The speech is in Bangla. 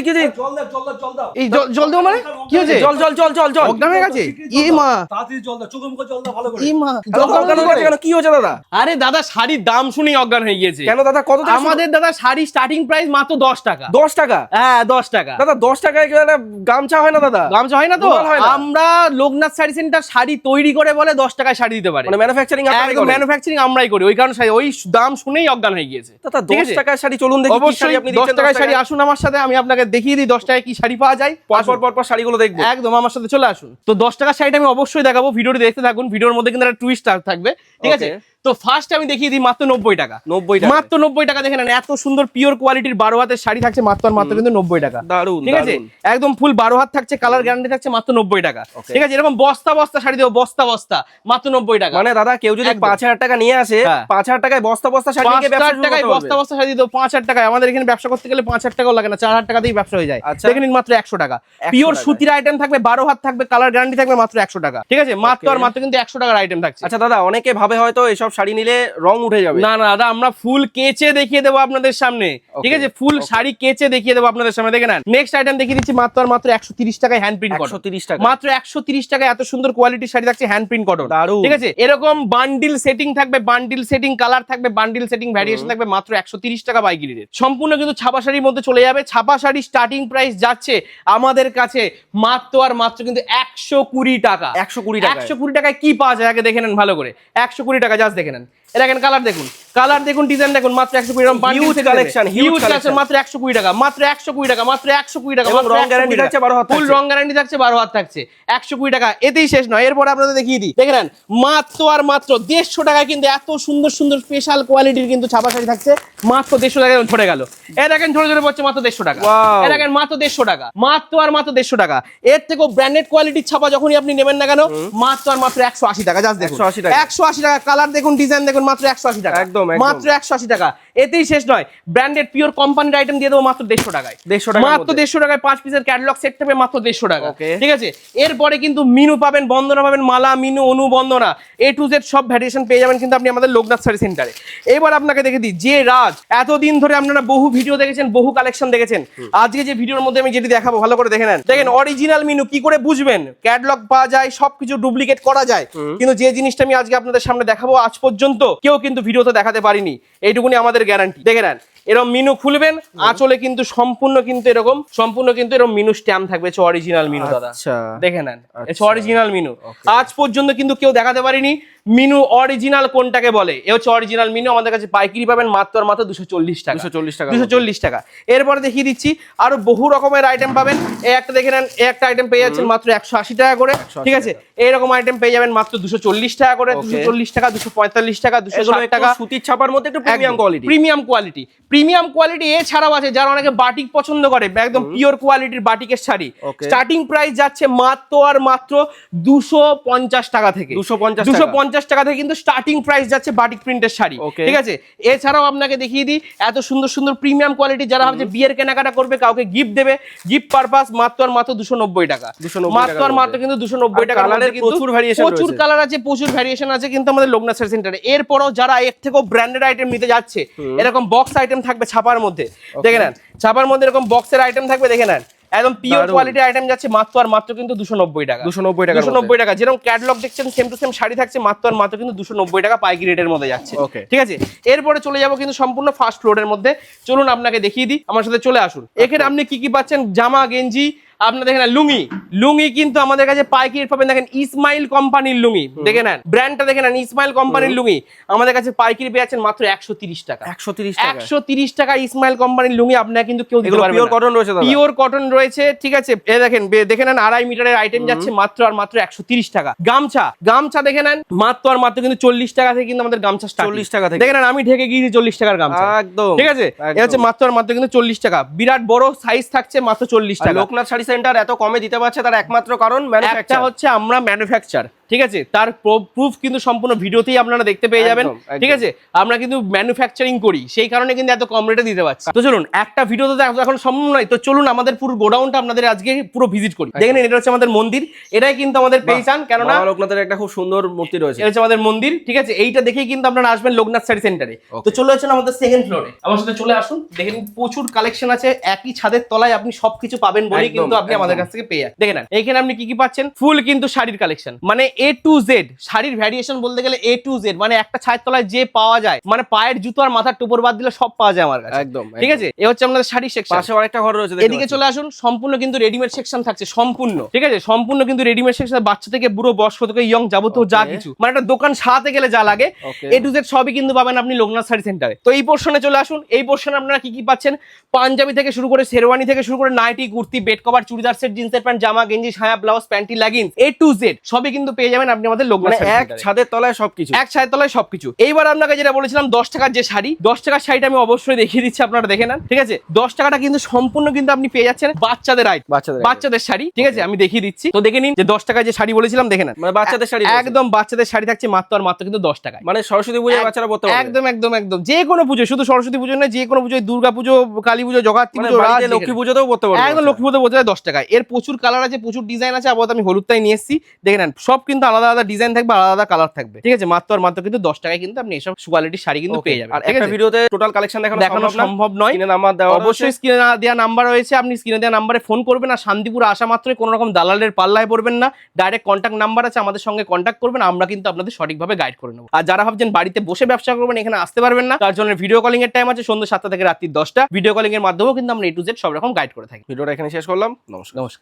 জল দাও জল দাও জল দাও। এই জল জল দেবো মানে? কি হয়েছে? জল জল জল জল জল অজ্ঞান হয়ে গেছে? ই মা। জল দাও চোখে মুখে জল দাও ভালো করে। ই মা। জল গেছে? কেন? কি হয়েছে দাদা? আরে দাদা শাড়ির দাম শুনেই অজ্ঞান হয়ে গিয়েছে। কেন দাদা? কত আমাদের দাদা শাড়ি স্টার্টিং প্রাইস মাত্র দশ টাকা। দশ টাকা? হ্যাঁ দশ টাকা। দাদা দশ টাকায় গামছা হয় না দাদা? গামছা হয় না তো। আমরা লোকনাথ শাড়ি সেন্টার শাড়ি তৈরি করে বলে দশ টাকায় শাড়ি দিতে পারে। মানে ম্যানুফ্যাকচারিং একদম ম্যানুফ্যাকচারিং আমরাই করি। ওই কারণে শাড়ি- ওই দাম শুনেই অজ্ঞান হয়ে গিয়েছে। দাদা দশ? টাকার শাড়ি চলুন দেখি অবশ্যই আপনি দশ টাকায়। শাড়ি আসুন আমার সাথে আমি আপনাকে দেখিয়ে দিই দশ টাকায় কি শাড়ি পাওয়া যায়। পরপর পরপর শাড়িগুলো দেখব। একদম আমার সাথে চলে আসুন। তো দশ টাকার শাড়িটা আমি অবশ্যই দেখাবো ভিডিওটি দেখতে থাকুন ভিডিওর মধ্যে কিন্তু একটা টুইস্ট থাকবে ঠিক আছে. তো ফার্স্ট আমি দেখিয়ে দিই মাত্র নব্বই টাকা। নব্বই টাকা। মাত্র নব্বই টাকা দেখে নেন এত সুন্দর পিওর কোয়ালিটির বারো হাতের শাড়ি থাকছে মাত্র আর মাত্র কিন্তু নব্বই টাকা। দারুণ ঠিক আছে? একদম ফুল বারো হাত থাকছে কালার গ্যারান্টি থাকছে মাত্র নব্বই টাকা। ঠিক আছে? এরকম বস্তা বস্তা শাড়ি দেবো বস্তা বস্তা মাত্র নব্বই টাকা। মানে দাদা কেউ যদি পাঁচ হাজার টাকা নিয়ে আসে হ্যাঁ। পাঁচ হাজার টাকায় বস্তা বস্তা শাড়ি নিয়ে ব্যবসা হাজার টাকায় বস্তা বস্তা শাড়ি দেবো পাঁচ হাজার টাকায়। আমাদের এখানে ব্যবসা করতে গেলে পাঁচ হাজার টাকাও লাগে না চার হাজার টাকাতেই ব্যবসা হয়ে যায়। আচ্ছা। দেখে নিন মাত্র একশো টাকা। পিওর সুতির আইটেম থাকবে বারো হাত থাকবে কালার গ্যারান্টি থাকবে মাত্র একশো টাকা। ঠিক আছে? মাত্র আর মাত্র কিন্তু একশো টাকার আইটেম থাকছে। আচ্ছা দাদা অনেকে ভাবে হয়তো এসব শাড়ি নিলে রং উঠে যাবে। না না দাদা আমরা ফুল কেচে দেখিয়ে দেবো আপনাদের সামনে। ঠিক আছে? ফুল শাড়ি কেচে দেখিয়ে দেবো আপনাদের সামনে। দেখে নেন। নেক্সট আইটেম দেখিয়ে দিচ্ছি মাত্র আর মাত্র একশো তিরিশ টাকায় হ্যান্ড প্রিন্ট একশো তিরিশ টাকা মাত্র একশো তিরিশ টাকায় এত সুন্দর কোয়ালিটির শাড়ি থাকছে হ্যান্ড প্রিন্ট কটন। ঠিক আছে? এরকম বান্ডিল সেটিং থাকবে বান্ডিল সেটিং কালার থাকবে বান্ডিল সেটিং ভ্যারিয়েশন থাকবে মাত্র একশো তিরিশ টাকা বাইকিরি রেট সম্পূর্ণ কিন্তু ছাপা শাড়ির মধ্যে চলে যাবে। ছাপা শাড়ি স্টার্টিং প্রাইস যাচ্ছে আমাদের কাছে মাত্র আর মাত্র কিন্তু একশো কুড়ি টাকা। একশো কুড়ি টাকা একশো কুড়ি টাকায় কি পাওয়া যায়? আগে দেখে নেন ভালো করে। একশো কুড়ি টাকা জাস্ট দেখে নেন। এর দেখেন কালার দেখুন। কালার দেখুন ডিজাইন দেখুন মাত্র একশো কুড়ি টাকা। Collection, huge হিউজ কালেকশন মাত্র একশো কুড়ি টাকা মাত্র একশো কুড়ি টাকা মাত্র একশো কুড়ি টাকা রং guarantee থাকছে, 12 হাত ফুল রং গ্যারান্টি থাকছে বারো হাত থাকছে। একশো কুড়ি টাকা এতেই শেষ নয়। এরপর আপনাদের দেখিয়ে দিই। দেখে নেন মাত্র আর মাত্র দেড়শো টাকায় কিন্তু এত সুন্দর সুন্দর স্পেশাল কোয়ালিটির কিন্তু ছাপা শাড়ি থাকছে। মাত্র দেড়শো টাকা ধরে গেল। এ দেখেন ঝরে ঝরে পড়ছে মাত্র দেড়শো টাকা। এ দেখেন মাত্র দেড়শো টাকা মাত্র আর মাত্র দেড়শো টাকা। এর থেকেও ব্র্যান্ডেড কোয়ালিটির ছাপা যখনই আপনি নেবেন না কেন মাত্র আর মাত্র একশো আশি টাকা জাস্ট দেখুন। 180 টাকা। একশো আশি টাকা কালার দেখুন ডিজাইন দেখুন মাত্র একশো আশি টাকা। একদম, একদম। মাত্র একশো আশি টাকা। এতেই শেষ নয়। ব্র্যান্ডেড পিওর কোম্পানির আইটেম দিয়ে দেবো মাত্র দেড়শো টাকায়। 150 টাকার মাত্র দেড়শো টাকায় পাঁচ পিসের ক্যাটালগ সেট থাকবে মাত্র দেড়শো টাকা। ঠিক আছে? এরপরে কিন্তু মিনু পাবেন বন্দনা পাবেন Mala Minu Anu Bandana. A to Z সব ভ্যারিয়েশন পেয়ে যাবেন কিন্তু আপনি আমাদের লোকনাথ সেন্টারে এবার আপনাকে দেখে দিই যে রাজ এতদিন ধরে আপনারা বহু ভিডিও দেখেছেন বহু কালেকশন দেখেছেন। আজকে যে ভিডিওর মধ্যে আমি যেটি দেখাবো ভালো করে দেখে নেন। দেখেন অরিজিনাল মিনু কি করে বুঝবেন? ক্যাটালগ পাওয়া যায় সবকিছু ডুপ্লিকেট করা যায়। কিন্তু যে জিনিসটা আমি আজকে আপনাদের সামনে দেখাবো আজ পর্যন্ত কেউ কিন্তু ভিডিওতে দেখাতে পারিনি। এইটুকুনি আমাদের গ্যারান্টি দেখে নেন এরকম মিনু খুলবেন আচলে কিন্তু সম্পূর্ণ কিন্তু এরকম সম্পূর্ণ কিন্তু এরকম মিনু স্ট্যাম্প থাকবে অরিজিনাল মিনু দাদা। আচ্ছা। দেখে নেন আচ্ছা। অরিজিনাল মিনু আজ পর্যন্ত কিন্তু কেউ দেখাতে পারিনি মিনু অরিজিনাল কোনটাকে বলে? এ হচ্ছে অরিজিনাল মিনু আমাদের কাছে পাইকারি পাবেন মাত্র আর মাত্র দুশো চল্লিশ টাকা। 240 টাকার দুশো চল্লিশ টাকা। এরপরে দেখিয়ে দিচ্ছি আরও বহু রকমের আইটেম পাবেন। এই একটা দেখে নেন এই একটা আইটেম পেয়ে যাচ্ছেন মাত্র একশো আশি টাকা করে ঠিক আছে? এইরকম আইটেম পেয়ে যাবেন মাত্র দুশো চল্লিশ টাকা করে দুশো চল্লিশ টাকা দুশো পঁয়তাল্লিশ টাকা দুশো টাকা। সুতির ছাপার মধ্যে একটু premium quality premium quality premium quality এছাড়াও আছে যারা অনেকে বাটিক পছন্দ করে একদম পিওর কোয়ালিটির বাটিকের শাড়ি। স্টার্টিং প্রাইস যাচ্ছে মাত্র আর মাত্র দুশো পঞ্চাশ টাকা থেকে। 250 দুশো টাকা। পঞ্চাশ টাকা থেকে কিন্তু স্টার্টিং প্রাইস যাচ্ছে বাটিক প্রিন্টের শাড়ি। ঠিক আছে? এছাড়াও আপনাকে দেখিয়ে দিই এত সুন্দর সুন্দর প্রিমিয়াম কোয়ালিটি যারা ভাবছে বিয়ের কেনাকাটা করবে কাউকে গিফট দেবে গিফট পারপাস মাত্র আর মাত্র দুশো নব্বই টাকা। 290 মাত্র আর মাত্র কিন্তু দুশো নব্বই টাকা প্রচুর কালার আছে প্রচুর ভ্যারিয়েশন আছে কিন্তু আমাদের লোকনাথ সেন্টারে এরপরও যারা এর থেকেও ব্র্যান্ডেড আইটেম নিতে যাচ্ছে এরকম বক্স আইটেম থাকবে ছাপার মধ্যে। দেখে নেন ছাপার মধ্যে এরকম বক্সের আইটেম থাকবে দেখে নেন। একদম পিওর কোয়ালিটি কোয়ালিটির আইটেম যাচ্ছে মাত্র আর মাত্র কিন্তু দুশো নব্বই টাকা। দুশো নব্বই টাকা দুশো নব্বই টাকা। যেরকম ক্যাটলগ দেখছেন সেম টু সেম শাড়ি থাকছে মাত্র আর মাত্র কিন্তু দুশো নব্বই টাকা পাইকি রেটের মধ্যে যাচ্ছে। ওকে ঠিক আছে? এরপরে চলে যাব কিন্তু সম্পূর্ণ ফার্স্ট ফ্লোরের মধ্যে। চলুন আপনাকে দেখিয়ে দিই। আমার সাথে চলে আসুন। এখানে আপনি কি কি পাচ্ছেন? জামা গেঞ্জি আপনার দেখেন লুঙ্গি। লুঙ্গি কিন্তু আমাদের কাছে পাইকারি পাবেন দেখেন ইসমাইল কোম্পানির লুঙ্গি। দেখে নেন ব্র্যান্ডটা দেখে নেন ইসমাইল কোম্পানির লুঙ্গি। আমাদের কাছে পাইকারি পেয়ে যাচ্ছেন মাত্র একশো তিরিশ টাকা। একশো তিরিশ একশো তিরিশ টাকা ইসমাইল কোম্পানির লুঙ্গি আপনার কিন্তু কেউ দিতে পারবে পিওর কটন রয়েছে পিওর কটন রয়েছে ঠিক আছে? এ দেখেন দেখে নেন আড়াই মিটারের আইটেম যাচ্ছে মাত্র আর মাত্র একশো তিরিশ টাকা। গামছা গামছা দেখে নেন মাত্র আর মাত্র কিন্তু চল্লিশ টাকা থেকে কিন্তু আমাদের গামছা 40 টাকা থেকে। দেখে নেন আমি ঢেকে গিয়েছি চল্লিশ টাকার গামছা। একদম ঠিক আছে? এ হচ্ছে মাত্র আর মাত্র কিন্তু চল্লিশ টাকা। বিরাট বড় সাইজ থাকছে মাত্র চল্লিশ টাকা। লোকনাথ শাড়ি সেন্টার এত কমে দিতে পারছে তার একমাত্র কারণ একটা ম্যানুফ্যাকচার হচ্ছে আমরা ম্যানুফ্যাকচার ঠিক আছে? তার প্রুফ কিন্তু সম্পূর্ণ ভিডিওতেই আপনারা দেখতে পেয়ে যাবেন। ঠিক আছে? আমরা কিন্তু ম্যানুফ্যাকচারিং করি সেই কারণে কিন্তু এত কম রেটে দিতে পারছি। তো চলুন একটা ভিডিও তো এখন সম্ভব নয় তো চলুন আমাদের পুরো গোডাউনটা আপনাদের আজকে পুরো ভিজিট করি। দেখেন এটা হচ্ছে আমাদের মন্দির এটাই কিন্তু আমাদের পেয়েছান কেননা লোকনাথের একটা খুব সুন্দর মূর্তি রয়েছে। এটা হচ্ছে আমাদের মন্দির ঠিক আছে? এইটা দেখেই কিন্তু আপনারা আসবেন লোকনাথ সারি সেন্টারে তো চলে আসুন আমাদের সেকেন্ড ফ্লোরে আমার সাথে চলে আসুন দেখেন প্রচুর কালেকশন আছে একই ছাদের তলায় আপনি সবকিছু পাবেন বলেই কিন্তু আপনি আমাদের কাছ থেকে পেয়ে যান। দেখেন নেন এইখানে আপনি কি কি পাচ্ছেন? ফুল কিন্তু শাড়ির কালেকশন মানে এ টু জেড শাড়ির ভ্যারিয়েশন বলতে গেলে এ টু জেড মানে একটা ছায়ের তলায় যে পাওয়া যায় মানে পায়ের জুতো আর মাথার টুপর বাদ দিলে সব পাওয়া যায় আমার কাছে। একদম ঠিক আছে? এ হচ্ছে আমাদের শাড়ি সেকশন পাশে আরেকটা ঘর রয়েছে এদিকে চলে আসুন সম্পূর্ণ কিন্তু রেডিমেড সেকশন থাকছে সম্পূর্ণ। ঠিক আছে? সম্পূর্ণ কিন্তু রেডিমেড সেকশন বাচ্চা থেকে বুড়ো বয়স্ক থেকে ইয়ং যাবতীয় যা কিছু। মানে একটা দোকান সাজাতে গেলে যা লাগে এ টু জেড সবই কিন্তু পাবেন আপনি লোকনাথ শাড়ি সেন্টারে তো এই পোর্শনে চলে আসুন এই পোর্শনে আপনারা কি কি পাচ্ছেন? পাঞ্জাবি থেকে শুরু করে শেরওয়ানি থেকে শুরু করে nightie kurti bed cover churidar set জিন্সের প্যান্ট জামা গেঞ্জি সায়া blouse panty leggings A to Z সবই কিন্তু পেয়ে যাবেন আপনি আমাদের লোকনাথ মানে এক ছাদের তলায় সবকিছু। এক ছায়ের তলায় সবকিছু। এইবার আপনাকে যেটা বলেছিলাম দশ টাকার যে শাড়ি দশ টাকার শাড়িটা আমি অবশ্যই দেখিয়ে দিচ্ছি আপনারা দেখে নেন ঠিক আছে? দশ টাকাটা কিন্তু সম্পূর্ণ কিন্তু আপনি পেয়ে যাচ্ছেন বাচ্চাদের আইটেম বাচ্চাদের বাচ্চাদের শাড়ি ঠিক আছে? আমি দেখিয়ে দিচ্ছি। তো দেখে নিন যে দশ টাকায় যে শাড়ি বলেছিলাম দেখে নেন। মানে বাচ্চাদের শাড়ি একদম বাচ্চাদের শাড়ি থাকছে মাত্র আর মাত্র কিন্তু দশ টাকায়। মানে সরস্বতী পূজায় এক- বাচ্চারা পড়তে একদম একদম একদম। যে কোনো পুজো শুধু সরস্বতী পুজো নয় যে কোনো পুজো দুর্গা পুজো কালী পুজো জগদ্ধাত্রী মানে পুজো লক্ষ্মী পুজোতেও পড়তে পারবে একদম লক্ষ্মী পুজো যায় দশ টাকায়। এর প্রচুর কালার আছে প্রচুর ডিজাইন আছে আপাতত আমি হলুদটাই নিয়ে এসেছি। দেখে নেন সব কিন্তু আলাদা আলাদা ডিজাইন থাকবে আলাদা আলাদা কালার থাকবে। ঠিক আছে মাত্র আর মাত্র কিন্তু দশ টাকায় কিন্তু আপনি এসব কোয়ালিটির শাড়ি কিন্তু পেয়ে যাবেন আর একটা ভিডিওতে টোটাল কালেকশন দেখানো দেখানো সম্ভব নয়। নাম্বার দেওয়া অবশ্যই স্ক্রিনে দেওয়া নাম্বার রয়েছে আপনি স্ক্রিনে দেওয়া নাম্বারে ফোন করবেন আর শান্তিপুর আসা মাত্রই কোনো রকম দালালের পাল্লায় পড়বেন না। ডাইরেক্ট কন্ট্যাক্ট নাম্বার আছে আমাদের সঙ্গে কন্ট্যাক্ট করবেন আমরা কিন্তু আপনাদের সঠিকভাবে গাইড করে নেব। আর যারা ভাবছেন বাড়িতে বসে ব্যবসা করবেন এখানে আসতে পারবেন না। তার জন্য ভিডিও কলিং এর টাইম আছে সন্ধ্যা সাতটা থেকে রাত্রি দশটা। ভিডিও কলিং এর মাধ্যমেও কিন্তু আমরা এ টু জেড সব রকম গাইড করে থাকি। ভিডিওটা এখানে শেষ করলাম। নমস্কার। নমস্কার।